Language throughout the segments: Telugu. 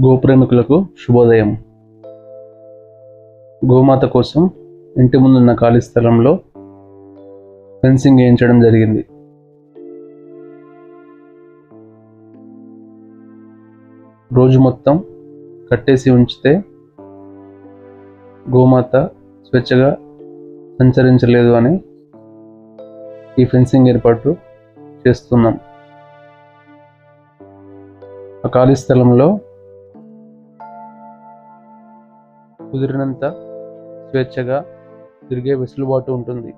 గోప్రేమికులకు శుభోదయం. గోమాత కోసం ఇంటి ముందున్న ఖాళీ స్థలంలో ఫెన్సింగ్ వేయించడం జరిగింది. రోజు మొత్తం కట్టేసి ఉంచితే గోమాత స్వేచ్ఛగా సంచరించలేదు అని ఈ ఫెన్సింగ్ ఏర్పాటు చేస్తున్నాం. ఆ ఖాళీ స్థలంలో కుదిరినంత స్వేచ్ఛగా తిరిగే వెసులుబాటు ఉంటుంది.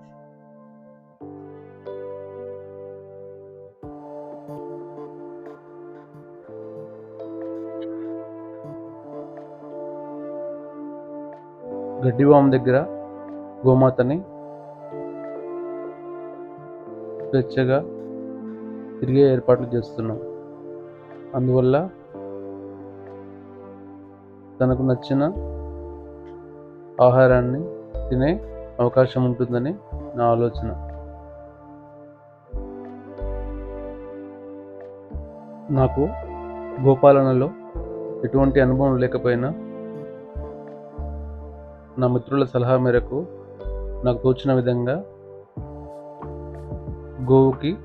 గడ్డివామ దగ్గర గోమాతని స్వేచ్ఛగా తిరిగే ఏర్పాట్లు చేస్తున్నాం. అందువల్ల తనకు నచ్చిన ఆహారాన్ని తినే అవకాశం ఉంటుందని నా ఆలోచన. నాకు గోపాలనలో ఎటువంటి అనుభవం లేకపోయినా నా మిత్రుల సలహా మేరకు నాకు తోచిన విధంగా గోవుకి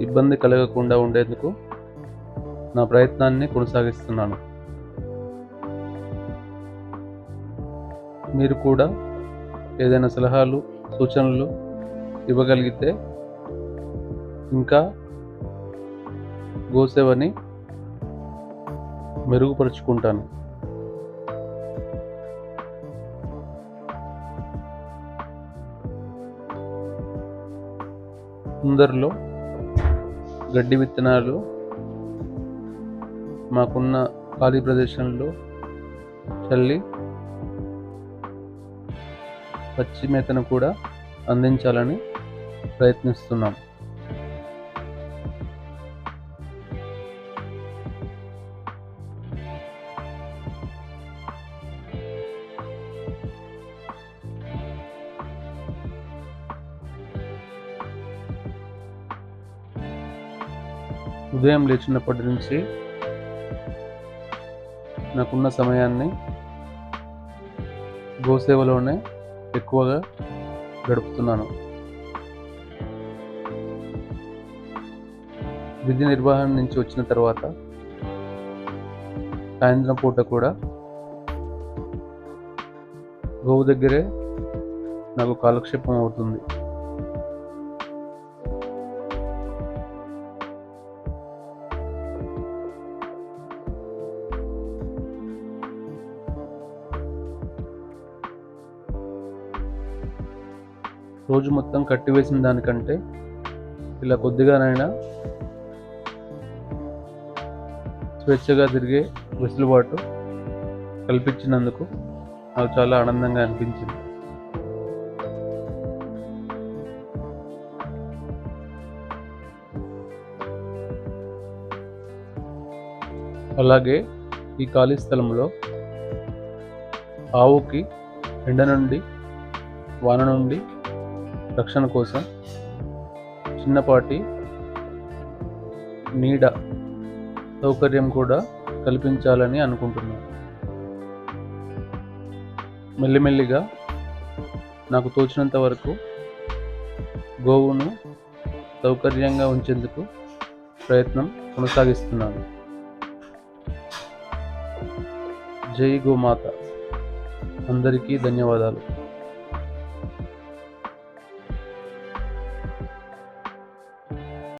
ఇబ్బంది కలగకుండా ఉండేందుకు నా ప్రయత్నాన్ని కొనసాగిస్తున్నాను. మీరు కూడా ఏదైనా సలహాలు సూచనలు ఇవ్వగలిగితే ఇంకా గోసేవని మెరుగుపరుచుకుంటాను. అందరిలో గడ్డి విత్తనాలు మాకున్న ఖాళీ ప్రదేశంలో చల్లి పచ్చి మేతను కూడా అందించాలని ప్రయత్నిస్తున్నాం. ఉదయం లేచినప్పటి నుంచి నాకున్న సమయాన్ని గోసేవలోనే ఎక్కువగా గడుపుతున్నాను. విధి నిర్వహణ నుంచి వచ్చిన తర్వాత సాయంత్రం పూట కూడా గోవు దగ్గరే నాకు కాలక్షేపం అవుతుంది. రోజు మొత్తం కట్టివేసిన దానికంటే ఇలా కొద్దిగానైనా స్వేచ్ఛగా తిరిగే వెసులుబాటు కల్పించినందుకు నాకు చాలా ఆనందంగా అనిపించింది. అలాగే ఈ ఖాళీ స్థలంలో ఆవుకి ఎండ నుండి వాన నుండి రక్షణ కోసం చిన్నపాటి నీడ సౌకర్యం కూడా కల్పించాలని అనుకుంటున్నాను మెల్లిమెల్లిగా నాకు తోచినంత వరకు గోవును సౌకర్యంగా ఉంచేందుకు ప్రయత్నం కొనసాగిస్తున్నాను. జై గోమాత. అందరికీ ధన్యవాదాలు.